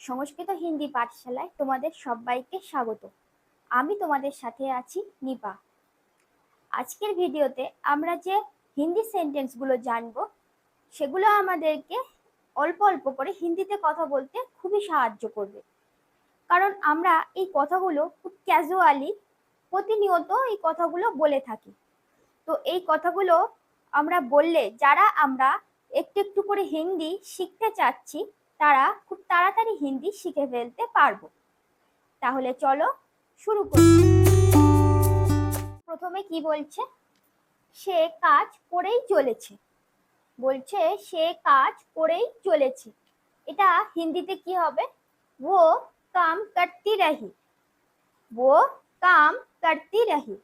সংস্কৃত হিন্দি পাঠশালায় তোমাদের সবাইকে স্বাগত। আমি তোমাদের সাথে আছি নিপা। আজকের ভিডিওতে আমরা যে হিন্দি সেন্টেন্সগুলো জানব, সেগুলো আমাদেরকে অল্প অল্প করে হিন্দিতে কথা বলতে খুবই সাহায্য করবে। কারণ আমরা এই কথাগুলো খুব ক্যাজুয়ালি প্রতিনিয়ত এই কথাগুলো বলে থাকি। তো এই কথাগুলো আমরা বললে যারা আমরা একটু একটু করে হিন্দি শিখতে চাচ্ছি তারা খুব তাড়াতাড়ি হিন্দি শিখে ফেলতে পারব। তাহলে চলো শুরু করি। প্রথমে কি বলছে? সে কাজ করেই চলেছে। বলছে, সে কাজ করেই চলেছে। এটা হিন্দিতে কি হবে? ও কাম করতি রাহি। ও কাম করতি রাহি।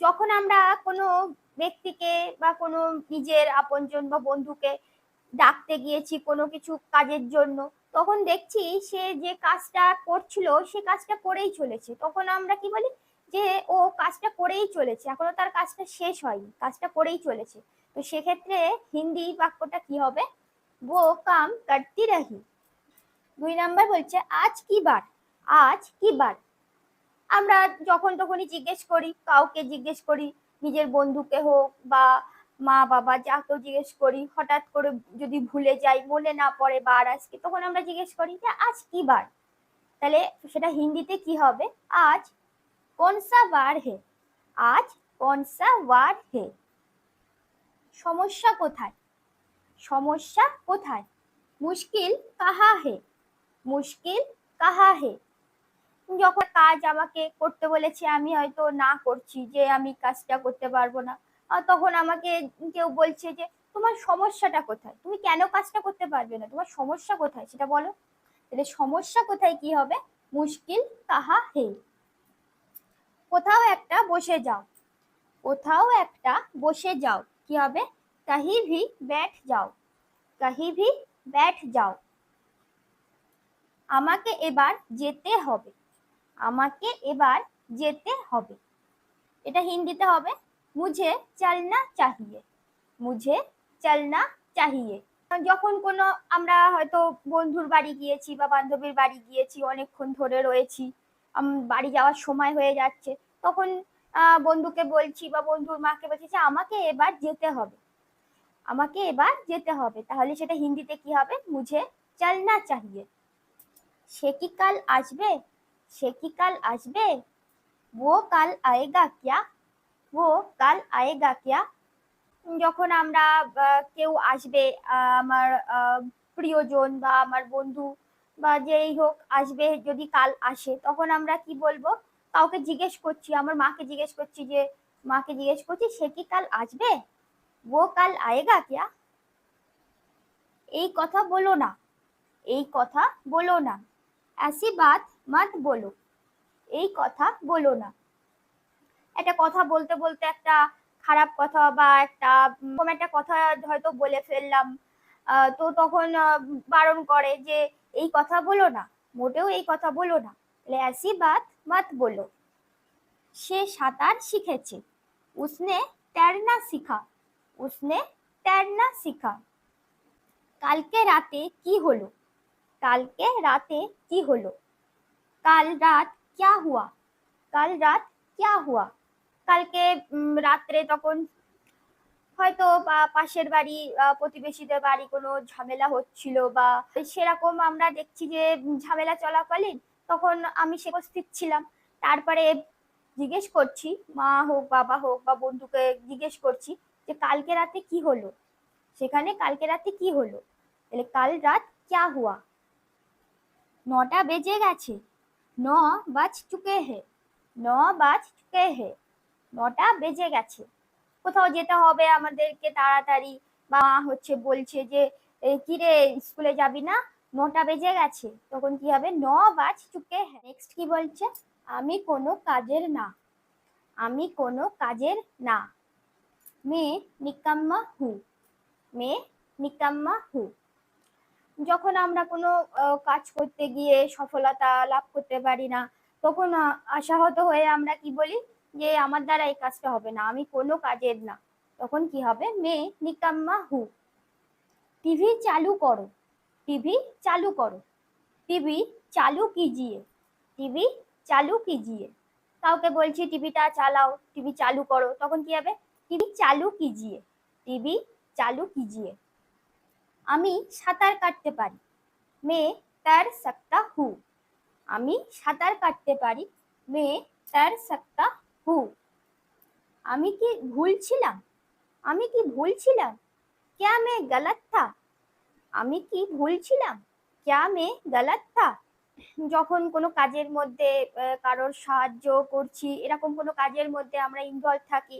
যখন আমরা কোনো ব্যক্তিকে বা কোনো নিজের আপনজন বা বন্ধুকে ডাকতে গিয়েছি কোনো কিছু কাজের জন্য। তখন দেখছি সে যে কাজটা করছিল, সে কাজটা করেই চলেছে। তখন আমরা কি বলি? যে ও কাজটা করেই চলেছে। এখনও তার কাজটা শেষ হয়নি, কাজটা করেই চলেছে। তো সেক্ষেত্রে হিন্দি বাক্যটা কি হবে? ও কাম করতি রহি। দুই নাম্বার বলছে, আজ কি বার? আজ কি বার? আমরা যখন তখনই জিজ্ঞেস করি, কাউকে জিজ্ঞেস করি, নিজের বন্ধুকে হোক বা মা বাবা যাকেও জিজ্ঞেস করি, হঠাৎ করে যদি ভুলে যাই, মনে না পড়ে বার আজকে, তখন আমরা জিজ্ঞেস করি যে আজ কি বার? তাহলে সেটা হিন্দিতে কি হবে? আজ কোন সা বার হে? আজ কোন সা বার হে? সমস্যা কোথায়? সমস্যা কোথায়? মুশকিল কাহা হে? মুশকিল কাহা হে? যখন কাজ আমাকে করতে বলেছে, আমি হয়তো না করছি যে আমি কাজটা করতে পারব না। তখন আমাকে কেউ বলছে যে, তোমার সমস্যাটা কোথায়? তুমি কেন কাজটা করতে পারবে না? তোমার সমস্যা কোথায়? সেটা বলো। তাহলে সমস্যা কোথায় কি হবে? মুশকিল কাহা হে কোথাও একটা বসে যাও। কোথাও একটা বসে যাও। কি হবে? কাহি ভি ব্যাঠ যাও। কাহি ভি ব্যাঠ যাও। আমাকে এবার যেতে হবে। আমাকে এবার যেতে হবে। এটা হিন্দিতে হবে মুঝে চলনা চাহিয়ে মুঝে চলনা চাহিয়ে যখন কোনো আমরা হয়তো বন্ধুর বাড়ি গিয়েছি বা বান্ধবীর বাড়ি গিয়েছি, অনেকক্ষণ ধরে রয়েছি বাড়ি যাওয়ার সময় হয়ে যাচ্ছে, তখন বন্ধুকে বলছি বা বন্ধুর মাকে বলছি যে, আমাকে এবার যেতে হবে। আমাকে এবার যেতে হবে। তাহলে সেটা হিন্দিতে কি হবে? মুঝে চলনা চাহিয়ে। সে কি কাল আসবে? সে কি কাল আসবে? ও কাল আয়েগা, ক্যা ও কাল আয়েগা ক্যা যখন আমরা আহ, কেউ আসবে আহ, আমার আহ, প্রিয়জন বা আমার বন্ধু বা যেই হোক আসবে যদি কাল আসে তখন আমরা কি বলবো কাউকে জিজ্ঞেস করছি আমার মাকে জিজ্ঞেস করছি যে মাকে জিজ্ঞেস করছি সে কি কাল আসবে ও কাল আয়েগা ক্যা এই কথা বলো না এই কথা বলো না ऐसी बात मत বলো এই কথা বলো না একটা কথা বলতে বলতে একটা খারাপ কথা বা একটা কোন একটা কথা হয়তো বলে ফেললাম। তো তখন বারণ করে যে, এই কথা বলো না, মোটেও এই কথা বলো না। লেয়াসি বাত মাত বলো। সে সাঁতার শিখেছে। উসনে তেরনা শিখা। উসনে তেরনা শিখা। কালকে রাতে কি হলো? কালকে রাতে কি হলো? কাল রাত ক্যা হুয়া? কাল রাত ক্যা হুয়া? কালকে রাত্রে তখন হয়তো বা পাশের বাড়ি প্রতিবেশীদের বাড়ি কোনো ঝামেলা হচ্ছিল বা সেরকম আমরা দেখছি যে ঝামেলা চলাকালীন তখন আমি সে উপস্থিত ছিলাম। তারপরে জিজ্ঞেস করছি, মা হোক, বাবা হোক বা বন্ধুকে জিজ্ঞেস করছি যে, কালকে রাতে কি হলো? সেখানে কালকে রাতে কি হলো? তাহলে কাল রাত ক্যা হুয়া? নটা বেজে গেছে। ন বাজ চুকে হে। ন বাজ চুকে হে। নটা বেজে গেছে। কোথাও যেতে হবে আমাদেরকে তাড়াতাড়ি বা হচ্ছে বলছে যে "এ, কি রে স্কুলে যাবি না? নটা বেজে গেছে। তখন কি হবে? ন বাজ চুকে নেক্সট কি বলছে? আমি কোনো কাজের না। আমি কোনো কাজের না। মে নিকাম্মা হু। মে নিকাম্মা হু। যখন আমরা কোনো কাজ করতে গিয়ে সফলতা লাভ করতে পারি না তখন আশাহত হয়ে আমরা কি বলি? যে আমার দ্বারা এই কাজটা হবে না, আমি কোনো কাজের না। তখন কি হবে? মে নিকাম্মা হু। টিভি চালু করো। টিভি চালু করো। টিভি চালু কিজিয়ে টিভি চালু কিজিয়ে কাউকে বলছি টিভিটা চালাও টিভি চালু করো। তখন কি হবে? টিভি চালু কিজিয়ে টিভি চালু কিজিয়ে আমি সাঁতার কাটতে পারি। মে তার সকতা হু আমি সাঁতার কাটতে পারি। মে তার সকতা হু আমি কি ভুল ছিলাম? আমি কি ভুল ছিলাম? ক্যা মে গলত থা? আমি কি ভুল ছিলাম? ক্যা মে গলত থা? যখন কোনো কাজের মধ্যে কারোর সাহায্য করছি, এরকম কোনো কাজের মধ্যে আমরা ইনভলভ থাকি,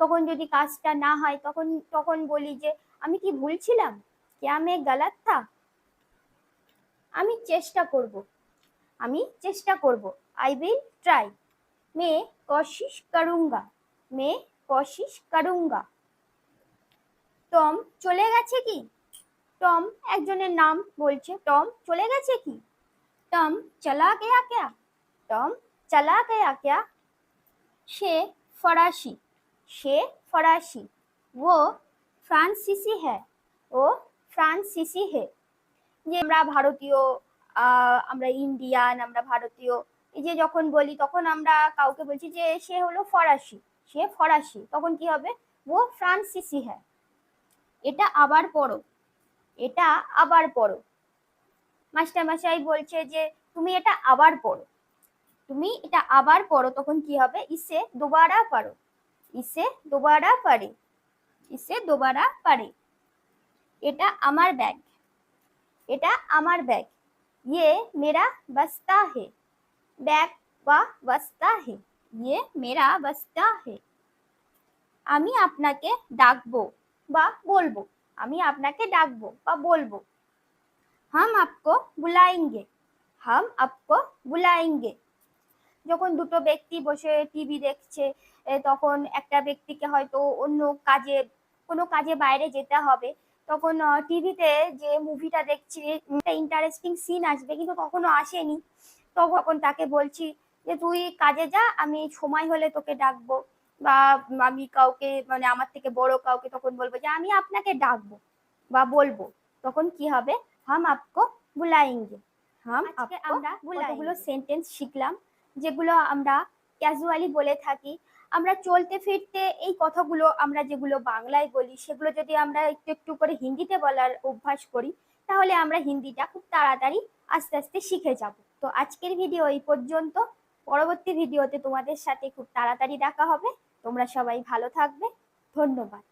তখন যদি কাজটা না হয়, তখন তখন বলি যে, আমি কি ভুল ছিলাম? ক্যা মে গলত থা? আমি চেষ্টা করব। আমি চেষ্টা করব। আই উইল ট্রাই মে কোশিশ করুঙ্গা, মে কোশিশ করুঙ্গা। টম চলে গেছে কি? টম একজনের নাম বলছে, টম চলে গেছে কি? টম চলা গয়া ক্যা? টম চলা গয়া ক্যা? সে ফরাসি সে ফরাসি। ও ফ্রান্সিসি হ্যাঁ ও ফ্রান্সিসি হে। যে আমরা ভারতীয় আমরা ইন্ডিয়ান, আমরা ভারতীয় এই যে যখন বলি, তখন আমরা কাউকে বলছি যে সে হলো ফরাসি, সে ফরাসি। তখন কি হবে? ও ফ্রান্সিসি হ্যাঁ এটা আবার পড়ো এটা আবার পড়ো মাস্টারমশাই বলছে যে, তুমি এটা আবার পড়ো তুমি এটা আবার পড়ো তখন কি হবে? ইসে দুবারা পারো। ইসে দুবারা পারে। ইসে দুবারা পারে। এটা আমার ব্যাগ। এটা আমার ব্যাগ। ইয়ে মেরা বাস্তা হে। बैग বা বস্তা হে ইয়ে মেরা বস্তা হে আমি আপনাকে ডাকবো বা বলব আমি আপনাকে ডাকবো বা বলব হাম আপকো বুলায়েঙ্গে হাম আপকো বুলায়েঙ্গে যখন দুটো ব্যক্তি বসে টিভি দেখছে তখন একটা ব্যক্তিকে হয়তো অন্য কাজে কোনো কাজে বাইরে যেতে হবে তখন টিভিতে যে মুভিটা দেখছি একটা ইন্টারেস্টিং সিন আসবে কিন্তু কখনো আসেনি তখন তাকে বলছি যে তুই কাজে যা আমি সময় হলে তোকে ডাকবো। বা আমি কাউকে মানে আমার থেকে বড় কাউকে তখন বলব যে আমি আপনাকে ডাকবো বা বলব। তখন কি হবে? হাম আপকো বুলায়েঙ্গে। হাম আজকে আমরা কতগুলো সেন্টেন্স শিখলাম যেগুলো আমরা ক্যাজুয়ালি বলে থাকি। আমরা চলতে ফিরতে এই কথাগুলো আমরা যেগুলো বাংলায় বলি সেগুলো যদি আমরা একটু একটু করে হিন্দিতে বলার অভ্যাস করি তাহলে আমরা হিন্দিটা খুব তাড়াতাড়ি আস্তে আস্তে শিখে যাব। তো আজকের ভিডিও এই পর্যন্ত। পরবর্তী ভিডিওতে তোমাদের সাথে খুব তাড়াতাড়ি দেখা হবে। তোমরা সবাই ভালো থাকবে। ধন্যবাদ।